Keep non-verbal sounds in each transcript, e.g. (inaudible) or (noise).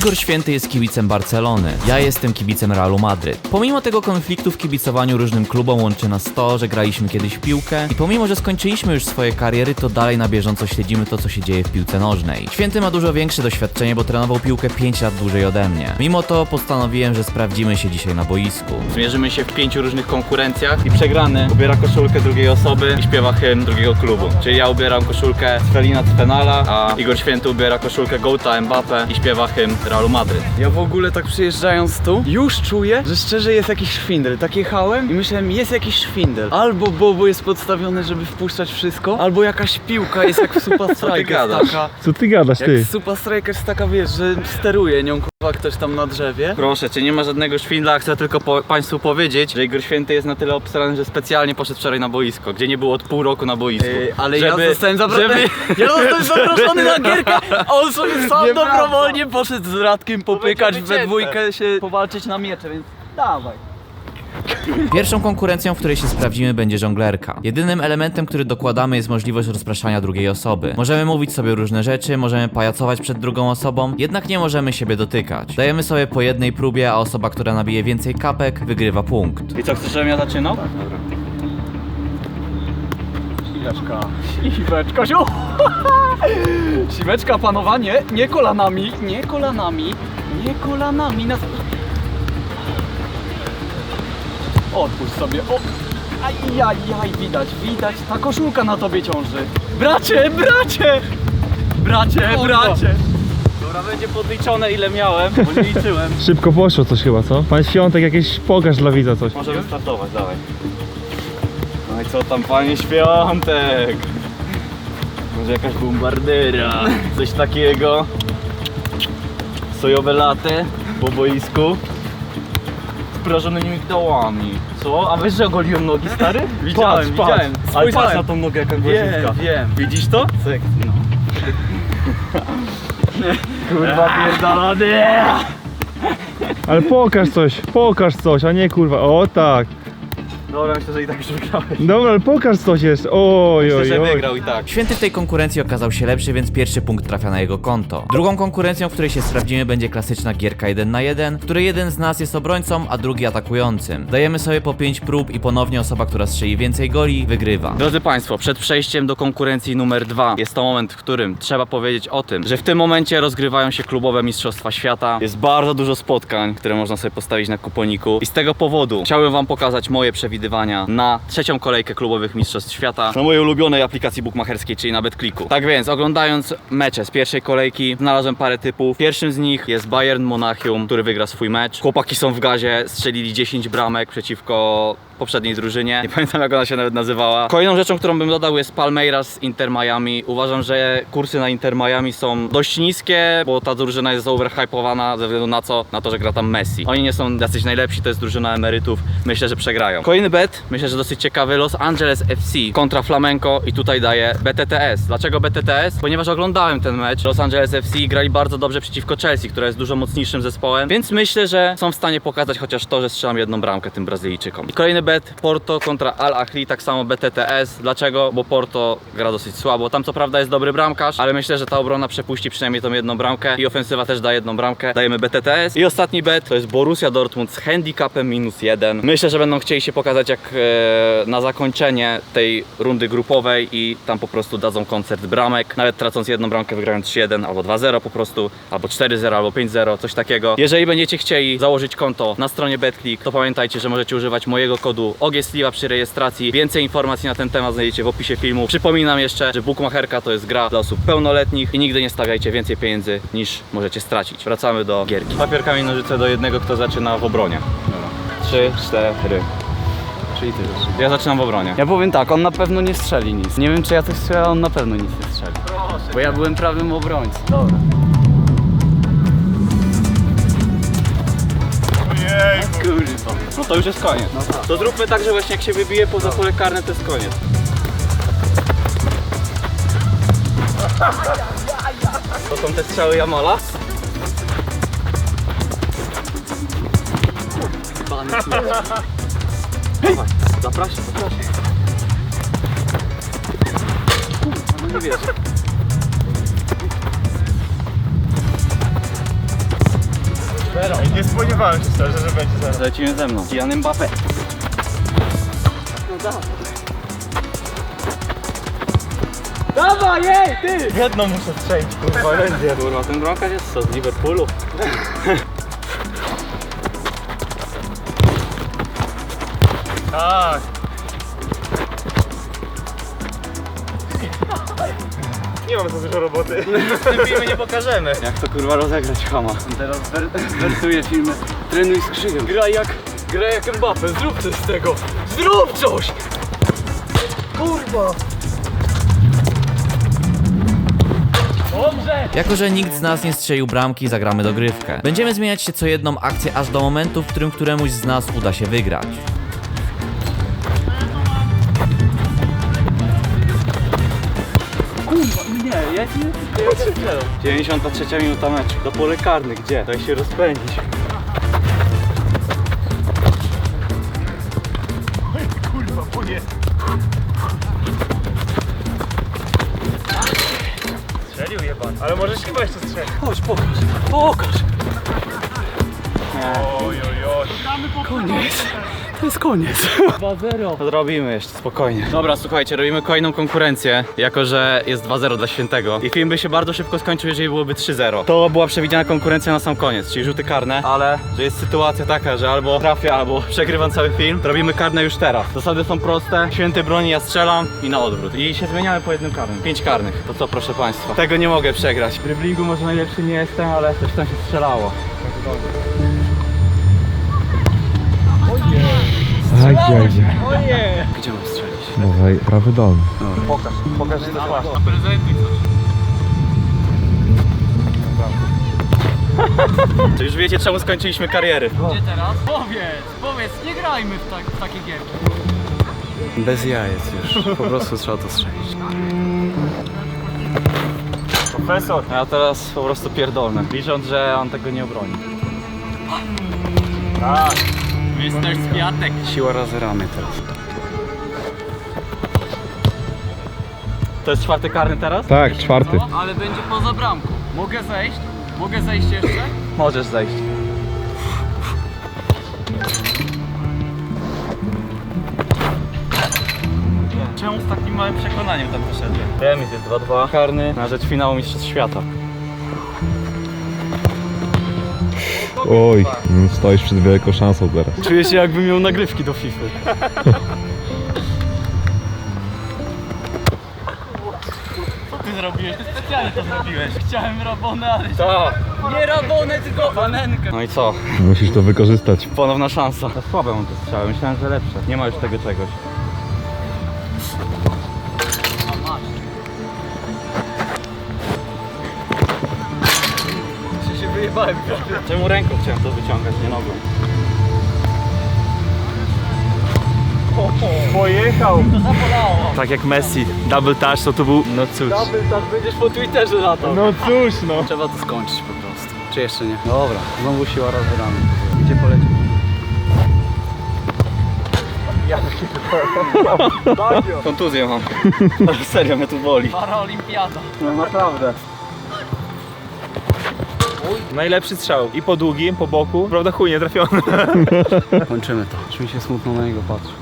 Igor Święty jest kibicem Barcelony, ja jestem kibicem Realu Madryt. Pomimo tego konfliktu w kibicowaniu różnym klubom łączy nas to, że graliśmy kiedyś piłkę i pomimo, że skończyliśmy już swoje kariery, to dalej na bieżąco śledzimy to, co się dzieje w piłce nożnej. Święty ma dużo większe doświadczenie, bo trenował piłkę 5 lat dłużej ode mnie. Mimo to postanowiłem, że sprawdzimy się dzisiaj na boisku. Zmierzymy się w pięciu różnych konkurencjach i przegrany ubiera koszulkę drugiej osoby i śpiewa hymn drugiego klubu. Czyli ja ubieram koszulkę Sfelina Cpenala, a Igor Święty ubiera koszulkę Gołta Mbappe i śpiewa hymn Realu Madryt. Ja w ogóle tak przyjeżdżając tu, już czuję, że szczerze jest jakiś szwindel. Tak jechałem i myślałem, jest jakiś szwindel. Albo Bobo jest podstawiony, żeby wpuszczać wszystko, albo jakaś piłka jest jak w Super (laughs) Strikers gadasz? taka. Co ty gadasz, Jak ty? w Super Strikers taka wiesz, że steruje nią ktoś tam na drzewie. Proszę, czy nie ma żadnego szwindla? Chcę tylko po, Państwu powiedzieć, że Igor Święty jest na tyle obstrany, że specjalnie poszedł wczoraj na boisko, gdzie nie było od pół roku na boisku. Yy, ale Żeby- ja zostałem zaproszony. żeby- Ja zostałem zaproszony na gierkę, (laughs) a on sobie sam dobrowolnie poszedł z Radkiem popykać we dwójkę się powalczyć na miecze, więc dawaj. Pierwszą konkurencją, w której się sprawdzimy, będzie żonglerka. Jedynym elementem, który dokładamy, jest możliwość rozpraszania drugiej osoby. Możemy mówić sobie różne rzeczy, możemy pajacować przed drugą osobą, jednak nie możemy siebie dotykać. Dajemy sobie po jednej próbie, a osoba, która nabije więcej kapek, wygrywa punkt. I co, chcesz, żebym ja zaczynał? Siweczka. Siweczka, siu. Siweczka, (laughs) panowanie, nie kolanami, nie kolanami, nie kolanami. Na... Odpuść sobie, o. Ajajaj, widać, widać, ta koszulka na tobie ciąży. Bracie, bracie! Bracie, bracie! Dobra, będzie podliczone ile miałem, bo nie liczyłem. (laughs) Szybko poszło coś chyba, co? Pan Świątek jakieś pokaż dla widza coś. Możemy startować, dawaj. No i co tam, panie Świątek? Może jakaś bombardera, coś takiego. Sojowe latte po boisku. Z prażonymi migdałami. Co? A wiesz, że ogoliłem nogi, stary? (laughs) Widziałem, Patrz, patrz. widziałem. Ale patrz na tą nogę, jaka Wiem, gwoździówka. wiem. Widzisz to? No. (laughs) Kurwa pierdolony! Ale pokaż coś, pokaż coś, a nie kurwa, o tak. Dobra, myślę, że i tak już wygrałeś. Dobra, ale pokaż coś jest, oj, Myślę, oj, że oj. wygrał i tak. Święty w tej konkurencji okazał się lepszy, więc pierwszy punkt trafia na jego konto. Drugą konkurencją, w której się sprawdzimy, będzie klasyczna gierka 1 na 1, w której jeden z nas jest obrońcą, a drugi atakującym. Dajemy sobie po 5 prób i ponownie osoba, która strzeli więcej goli, wygrywa. Drodzy Państwo, przed przejściem do konkurencji numer dwa jest to moment, w którym trzeba powiedzieć o tym, że w tym momencie rozgrywają się klubowe Mistrzostwa Świata. Jest bardzo dużo spotkań, które można sobie postawić na kuponiku i z tego powodu chciałbym Wam pokazać moje przewidywania na trzecią kolejkę klubowych Mistrzostw Świata na mojej ulubionej aplikacji bookmacherskiej, czyli na BetClicku. Tak więc, oglądając mecze z pierwszej kolejki, znalazłem parę typów. Pierwszym z nich jest Bayern Monachium, który wygra swój mecz. Chłopaki są w gazie, strzelili 10 bramek przeciwko poprzedniej drużynie. Nie pamiętam jak ona się nawet nazywała. Kolejną rzeczą, którą bym dodał jest Palmeiras Inter Miami. Uważam, że kursy na Inter Miami są dość niskie, bo ta drużyna jest overhypowana ze względu na co? Na to, że gra tam Messi. Oni nie są jacyś najlepsi, to jest drużyna emerytów. Myślę, że przegrają. Kolejny bet, myślę, że dosyć ciekawy. Los Angeles FC kontra Flamenco i tutaj daję BTTS. Dlaczego BTTS? Ponieważ oglądałem ten mecz. Los Angeles FC grali bardzo dobrze przeciwko Chelsea, która jest dużo mocniejszym zespołem, więc myślę, że są w stanie pokazać chociaż to, że strzelam jedną bramkę tym Brazylijczykom. I kolejny bet Porto kontra Al Ahli, tak samo BTTS. Dlaczego? Bo Porto gra dosyć słabo. Tam co prawda jest dobry bramkarz, ale myślę, że ta obrona przepuści przynajmniej tą jedną bramkę i ofensywa też da jedną bramkę. Dajemy BTTS. I ostatni bet to jest Borussia Dortmund z handicapem minus jeden. Myślę, że będą chcieli się pokazać jak e, na zakończenie tej rundy grupowej i tam po prostu dadzą koncert bramek. Nawet tracąc jedną bramkę wygrają 3-1 albo 2-0 po prostu, albo 4-0 albo 5-0, coś takiego. Jeżeli będziecie chcieli założyć konto na stronie BetClick, to pamiętajcie, że możecie używać mojego kodu OGSLIWA przy rejestracji. Więcej informacji na ten temat znajdziecie w opisie filmu. Przypominam jeszcze, że Bookmacherka to jest gra dla osób pełnoletnich i nigdy nie stawiajcie więcej pieniędzy niż możecie stracić. Wracamy do gierki. Papier, kamień, nożyce do jednego, kto zaczyna w obronie. Trzy, cztery. Czyli ty też. Ja zaczynam w obronie. Ja powiem tak, on na pewno nie strzeli nic. Nie wiem czy ja coś strzelę, on na pewno nic nie strzeli. Bo ja byłem prawym obrońcą. Dobra. No to już jest koniec. To zróbmy tak, że właśnie jak się wybije poza pole karne, to jest koniec. To są te strzały Jamala? Dawaj, zapraszam, zapraszam. Kurwa, no nie wierzę. Nie spodziewałem się szczerze, że będzie zero. Lecimy ze mną. Jan Mbappé. Jedną muszę strzelić, kurwa, (laughs) będzie. Kurwa, ten bramkarz jest co, z Liverpoolu? Tak. Nie mam za dużo roboty. W tym filmie nie pokażemy. Jak to kurwa rozegrać chama? Teraz wer- wersuje filmy Trenuj z krzyżem. Graj jak, graj jak Mbappe, zrób coś z tego. Zrób coś! Kurwa! Dobrze! Jako, że nikt z nas nie strzelił bramki, zagramy dogrywkę. Będziemy zmieniać się co jedną akcję aż do momentu, w którym któremuś z nas uda się wygrać. Ja nie 93 minuta meczu. Do pole karny, gdzie? Daj się rozpędzić. Kurwa, płynie. Strzelił jeban. Ale możesz chyba jeszcze strzelić. Chodź, pokaż, pokaż! Oj, oj, oj. Koniec. To jest koniec. (laughs) 2-0. To zrobimy jeszcze, spokojnie. Dobra, słuchajcie, robimy kolejną konkurencję, jako że jest 2-0 dla Świętego. I film by się bardzo szybko skończył, jeżeli byłoby 3-0. To była przewidziana konkurencja na sam koniec, czyli rzuty karne, ale że jest sytuacja taka, że albo trafię, albo (laughs) przegrywam cały film, robimy karne już teraz. Zasady są proste, Święty broni, ja strzelam i na odwrót. I się zmieniamy po jednym karnym. Pięć karnych. To co, proszę Państwa? Tego nie mogę przegrać. W driblingu może najlepszy nie jestem, ale coś tam się strzelało. Aj, aj, aj. Gdzie mam strzelić? Dawaj, prawy dolny. Pokaż, pokaż, że to masz. (laughs) To już wiecie, czemu skończyliśmy kariery. Gdzie teraz? Powiedz, powiedz, nie grajmy w, tak, w takie gierki. Bez jajec już. Po prostu trzeba to strzelić. Profesor. A ja teraz po prostu pierdolę, licząc, że on tego nie obroni. Tak. Mister Spiatek. Siła razy ramy teraz. To jest czwarty karny teraz? Tak, czwarty. No, ale będzie poza bramką. Mogę zejść? Mogę zejść jeszcze? Możesz zejść. Czemu z takim małym przekonaniem tam poszedłem? Remis jest 2-2. Karny na rzecz finału Mistrzostw Świata. Oj, stoisz przed wielką szansą teraz. Czuję się jakbym miał nagrywki do FIFA. Co ty zrobiłeś? Ty specjalnie to zrobiłeś. Chciałem rabonę, ale... Tak. Nie rabonę, tylko wanenkę. No i co? Musisz to wykorzystać. Ponowna szansa. Za słabe mam te strzały, myślałem, że lepsze. Nie ma już tego czegoś. Wyjebałem? (laughs) Czemu ręką chciałem to wyciągać, nie nogą? Pojechał. Tak jak Messi, double touch, to tu był... No cóż. tak będziesz po Twitterze latał. No cóż, no. Trzeba to skończyć po prostu. Czy jeszcze nie? Dobra, znowu siła razy ramy. Gdzie poleci? Kontuzję mam. Ale (laughs) serio, mnie tu boli. Paraolimpiada. No naprawdę. Najlepszy strzał. I po długim, po boku. Prawda chuj, nie trafiony. Kończymy to. Czy się smutno na niego patrzy?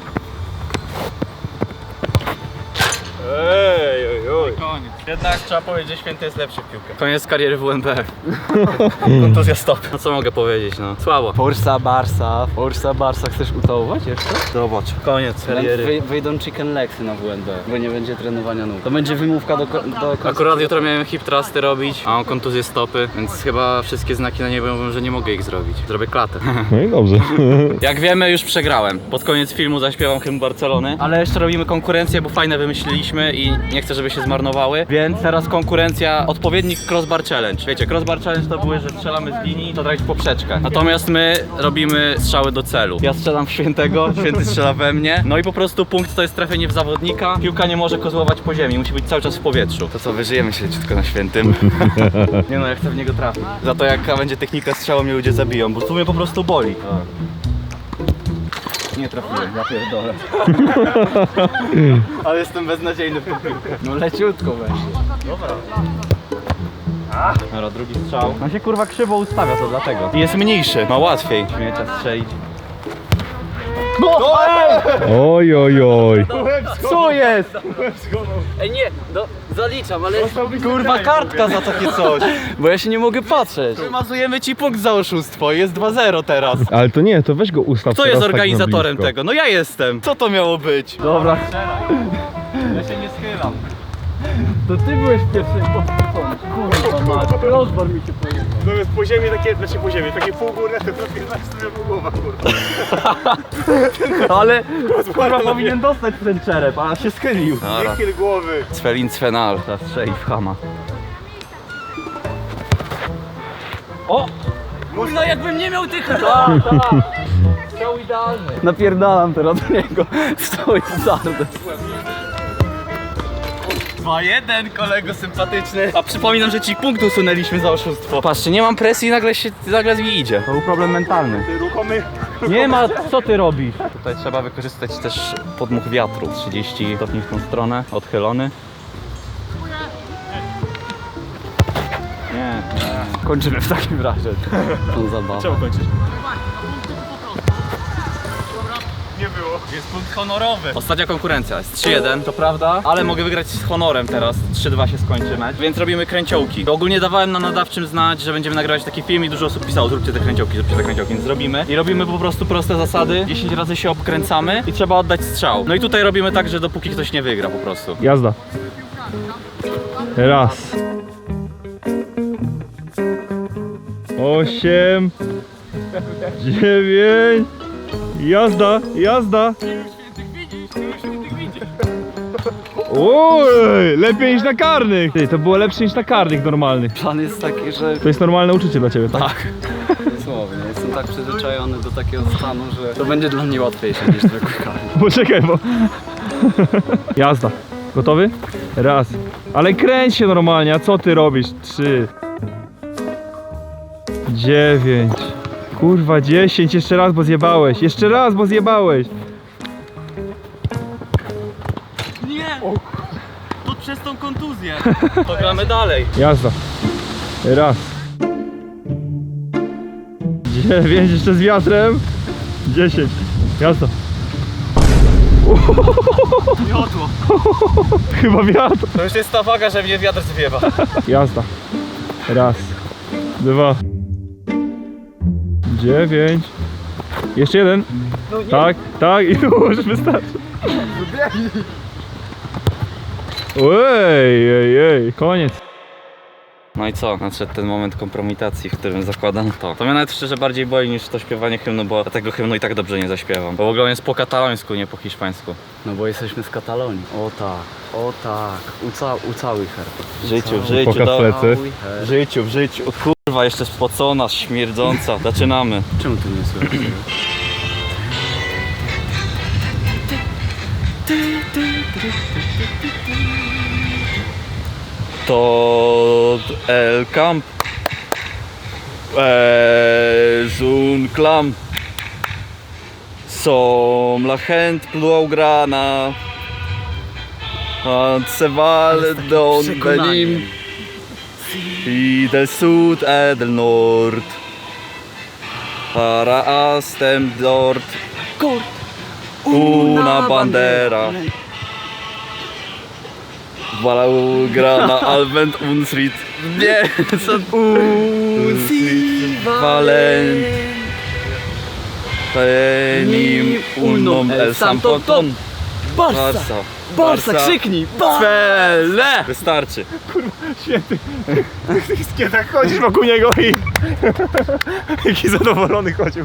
Ej, oj, oj. Koniec. Jednak trzeba powiedzieć, że Święty jest lepszy w piłkę. Koniec kariery w UNB. (laughs) Kontuzja stop. No co mogę powiedzieć, no. Słabo. Forza Barsa, Forza Barsa. Chcesz utołować jeszcze? Zobacz. Koniec kariery. Wy, wyjdą chicken legsy na WNB, bo nie będzie trenowania nóg. To będzie wymówka do, ko- do końca. Akurat jutro miałem hip trusty robić, a mam kontuzję stopy, więc chyba wszystkie znaki na niebie mówią, że nie mogę ich zrobić. Zrobię klatę. (laughs) No i dobrze. (laughs) Jak wiemy, już przegrałem. Pod koniec filmu zaśpiewam hymn Barcelony, ale jeszcze robimy konkurencję, bo fajne wymyśliliśmy i nie chcę, żeby się zmarnowały. Więc teraz konkurencja, odpowiednik crossbar challenge. Wiecie, crossbar challenge to były, że strzelamy z linii, to trafić poprzeczkę. Natomiast my robimy strzały do celu. Ja strzelam w świętego, święty strzela we mnie. No i po prostu punkt to jest trafienie w zawodnika. Piłka nie może kozłować po ziemi, musi być cały czas w powietrzu. To co, wyżyjemy się leciutko na świętym. (laughs) nie no, ja chcę w niego trafić. Za to jaka będzie technika strzału, mnie ludzie zabiją, bo tu mnie po prostu boli. Nie trafiłem, ja pierdolę. (laughs) Ale jestem beznadziejny w tą piłkę. No leciutko weź. Dobra, drugi strzał. On się kurwa krzywo ustawia, to dlatego. I jest mniejszy, ma łatwiej. Śmiecza strzelić. Oj, oj, oj. Co jest? Ej nie, do, zaliczam, ale... Kurwa kartka za takie coś. Bo ja się nie mogę patrzeć. Wymazujemy ci punkt za oszustwo, jest 2-0 teraz. Ale to nie, to weź go ustaw Kto teraz jest tak na organizatorem blisko. tego? No ja jestem. Co to miało być? Dobra. Ja się nie schylam. To ty byłeś pierwszy. Kurwa mać, rozbar mi się pojechał. No jest po ziemi takie, znaczy po ziemi, takie półgórne, to znaczy sobie po głowa, kurwa. (laughs) Ale kurwa powinien dostać ten czerep, a się schylił. Dobra. Kiel głowy. Sfelin Svenal. Teraz strzeli w Hama. O! No jakbym nie miał tych Strzał (laughs) idealny. Napierdalam teraz do niego. (laughs) Stoi zardes. 2-1 kolego sympatyczny. A przypominam, że ci punkt usunęliśmy za oszustwo. Patrzcie, nie mam presji i nagle się nagle mi idzie. To był problem mentalny. Ty ruchomy. Nie ma, co ty robisz? Tutaj trzeba wykorzystać też podmuch wiatru. 30 stopni w tą stronę, odchylony. Nie, nie. Kończymy w takim razie tą zabawę. Czemu kończysz? Było. Jest punkt honorowy. Ostatnia konkurencja jest 3-1, to prawda, ale mogę wygrać z honorem teraz. 3-2 się skończy mecz, więc robimy kręciołki. Ogólnie dawałem na nadawczym znać, że będziemy nagrywać taki film i dużo osób pisało, zróbcie te kręciołki, zróbcie te kręciołki, więc zrobimy. I robimy po prostu proste zasady, 10 razy się obkręcamy i trzeba oddać strzał. No i tutaj robimy tak, że dopóki ktoś nie wygra po prostu. Jazda. Raz. Osiem. Dziewięć. Jazda, jazda. Oj, lepiej niż na karnych. Ty, to było lepsze niż na karnych normalnych. Plan jest taki, że To jest normalne uczucie dla ciebie, tak? Tak. dosłownie jestem tak przyzwyczajony do takiego stanu, że to będzie dla mnie łatwiejsze niż zwykły karny. (laughs) Poczekaj, bo... (laughs) Jazda. Gotowy? Raz. Ale kręć się normalnie, a co ty robisz? Trzy. Dziewięć. Kurwa, dziesięć. Jeszcze raz, bo zjebałeś. Jeszcze raz, bo zjebałeś. Nie! To przez tą kontuzję. (laughs) To gramy dalej. Jazda. Raz. Dziewięć, jeszcze z wiatrem. Dziesięć. Jazda. Miotło. (laughs) Chyba wiatr. To już jest ta waga, że mnie wiatr zwiewa. Jazda. Raz. Dwa. Dziewięć. Jeszcze jeden. Tak, tak i już wystarczy. Ej, ej, ej. Koniec. No i co? Nadszedł ten moment kompromitacji, w którym zakładam to. To mnie nawet szczerze bardziej boi niż to śpiewanie hymnu, bo ja tego hymnu i tak dobrze nie zaśpiewam. Bo w ogóle on jest po katalońsku, nie po hiszpańsku. No bo jesteśmy z Katalonii. O tak, o tak. Uca, ucałuj herb. W życiu, w życiu, Pokaż plecy. Herb. W życiu, w życiu. Kurwa, jeszcze spocona, śmierdząca. Zaczynamy. Czemu ty nie słyszysz? To el camp es un clam. Som la gente blaugrana. And se vale don venim. I del sud e del nord. Para astem dort. Una bandera. Blaugrana alvent unsrit. Nie, co? Unsrit valent. Venim unum el sampoton. Barsa! Barsa. Barsa, krzyknij! Barsa! Fele! Wystarczy. (laughs) Kiedy tak chodzisz wokół niego i... (laughs) Jaki zadowolony chodził.